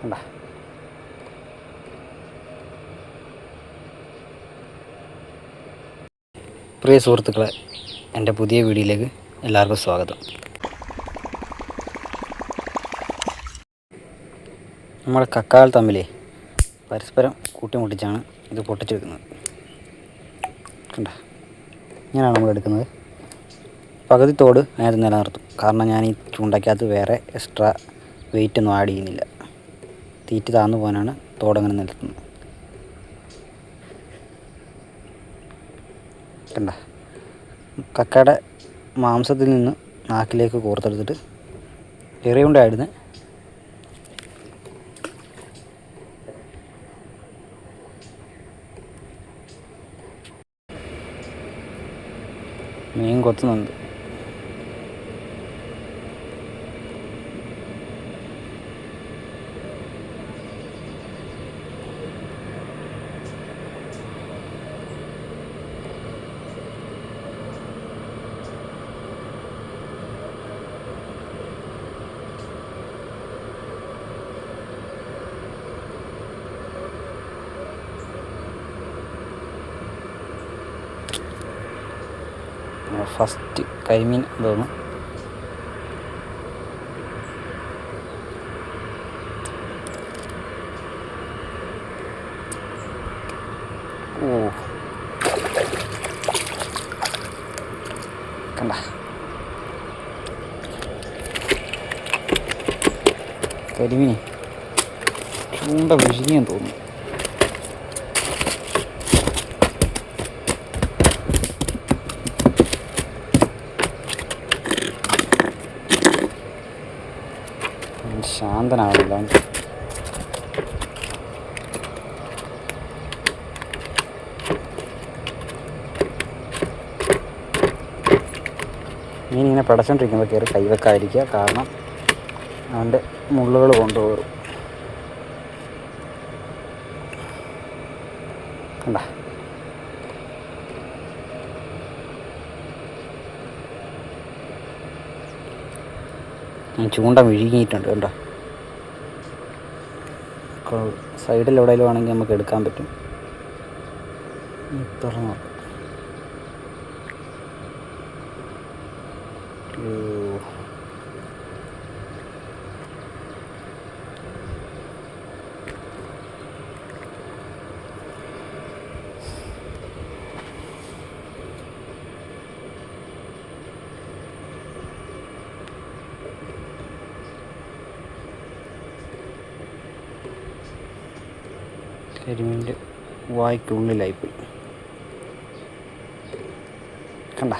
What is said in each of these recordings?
കണ്ട? പ്രിയ സുഹൃത്തുക്കളെ എന്റെ പുതിയ വീഡിയോയിലേക്ക് എല്ലാവർക്കും സ്വാഗതം. നമ്മുടെ കക്കാൽ തമ്മിലേ പരസ്പരം കൂട്ടിമുട്ടിച്ചാണ് ഇത് പൊട്ടിച്ചെടുക്കുന്നത്. കണ്ട? ഇങ്ങനെയാണ് നമ്മൾ എടുക്കുന്നത്. പകുതി തോട് അതിനകത്ത് നിലനിർത്തും. കാരണം ഞാൻ ഈ ചൂണ്ടയ്ക്കകത്ത് വേറെ എക്സ്ട്രാ വെയിറ്റ് ഒന്നും ആഡ് ചെയ്യുന്നില്ല. തീറ്റ് താന്നു പോകാനാണ് തോടങ്ങനെ നിലത്തുന്നത് കണ്ട. കക്കയുടെ മാംസത്തിൽ നിന്ന് നാക്കിലേക്ക് കോർത്തെടുത്തിട്ട് എറിയുണ്ടായിരുന്നു മീൻ കൊത്തുന്നുണ്ട്. ഫസ്റ്റ് കരിമീൻ തോന്നുന്നു. ഓ. കണ്ട. കരിമീൻ. ചൂണ്ട വിഴുങ്ങിയെന്ന് തോന്നുന്നു. ശാന്തനാവില്ല. മീൻ ഇങ്ങനെ പിടച്ചോണ്ടിരിക്കുമ്പോൾ കയറി കൈവെക്കാതിരിക്കുക കാരണം അവന്റെ മുള്ളുകൾ കൊണ്ടുപോകും. കണ്ട? ഞാൻ ചൂണ്ട വിഴുങ്ങിയിട്ടുണ്ട്. കണ്ടോ? സൈഡിൽ എവിടെയെങ്കിലും ആണെങ്കിൽ നമുക്ക് എടുക്കാൻ പറ്റും തുറന്നു നോക്കാം. ഓ. വായ്ക്കുള്ളിലായി വായ്ക്കുള്ളിലായിപ്പോയി. കണ്ട?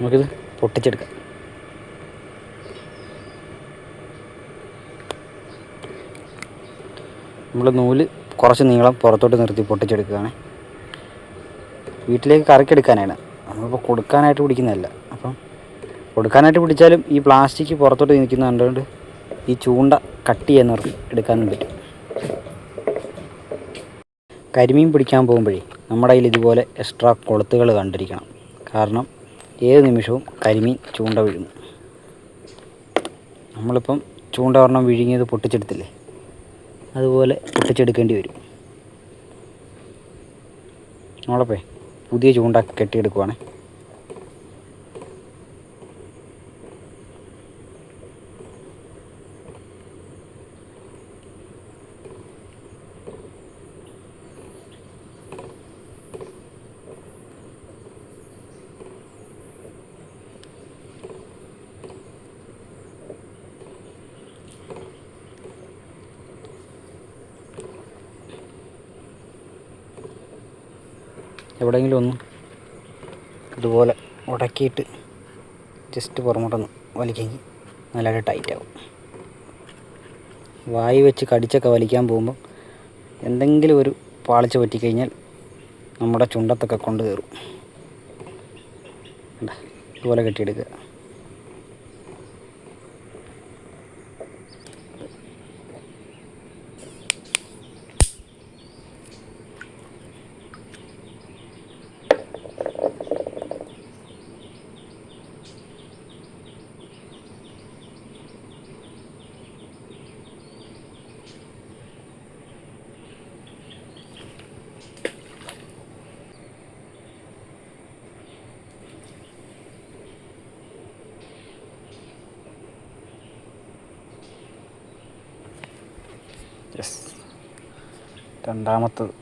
നമുക്കിത് പൊട്ടിച്ചെടുക്കാം. നമ്മൾ നൂൽ കുറച്ച് നീളം പുറത്തോട്ട് നിർത്തി പൊട്ടിച്ചെടുക്കുകയാണ്. വീട്ടിലേക്ക് കറക്കെടുക്കാനാണ് നമ്മളിപ്പോൾ കൊടുക്കാനായിട്ട് പിടിക്കുന്നതല്ല. അപ്പം കൊടുക്കാനായിട്ട് പിടിച്ചാലും ഈ പ്ലാസ്റ്റിക് പുറത്തോട്ട് നിൽക്കുന്ന കണ്ടുകൊണ്ട് ഈ ചൂണ്ട കട്ട് ചെയ്യാൻ നിർത്തി എടുക്കാനും പറ്റും. കരിമീൻ പിടിക്കാൻ പോകുമ്പോഴേ നമ്മുടെ കയ്യിൽ ഇതുപോലെ എക്സ്ട്രാ കൊളുത്തുകൾ കണ്ടിരിക്കണം. കാരണം ഏത് നിമിഷവും കരിമീൻ ചൂണ്ട വീഴുന്നു നമ്മളിപ്പം ചൂണ്ട ഒരെണ്ണം വിഴുങ്ങിയത് പൊട്ടിച്ചെടുത്തില്ലേ? അതുപോലെ പൊട്ടിച്ചെടുക്കേണ്ടി വരും. നമ്മളപ്പേ പുതിയ ചൂണ്ട കെട്ടിയെടുക്കുവാണേ. എവിടെയെങ്കിലും ഒന്ന് ഇതുപോലെ ഉടക്കിയിട്ട് ജസ്റ്റ് പുറമോട്ടൊന്ന് വലിക്കെങ്കിൽ നല്ലതായിട്ട് ടൈറ്റ് ആവും. വായി വെച്ച് കടിച്ചൊക്കെ വലിക്കാൻ പോകുമ്പോൾ എന്തെങ്കിലും ഒരു പാളിച്ച പറ്റിക്കഴിഞ്ഞാൽ നമ്മുടെ ചുണ്ടത്തൊക്കെ കൊണ്ട് കയറും? ഇതുപോലെ കെട്ടിയെടുക്കുക. യെസ് രണ്ടാമത്തത്.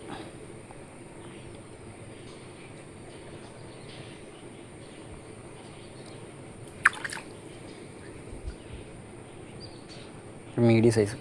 മീഡിയം സൈസ്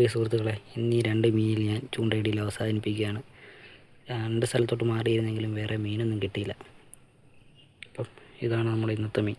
പ്രിയ സുഹൃത്തുക്കളെ ഇന്ന് രണ്ട് മീനിൽ ഞാൻ ചൂണ്ടയിടിയിൽ അവസാനിപ്പിക്കുകയാണ്. രണ്ട് സ്ഥലത്തോട്ട് മാറിയിരുന്നെങ്കിലും വേറെ മീനൊന്നും കിട്ടിയില്ല. അപ്പം ഇതാണ് നമ്മുടെ ഇന്നത്തെ മീൻ.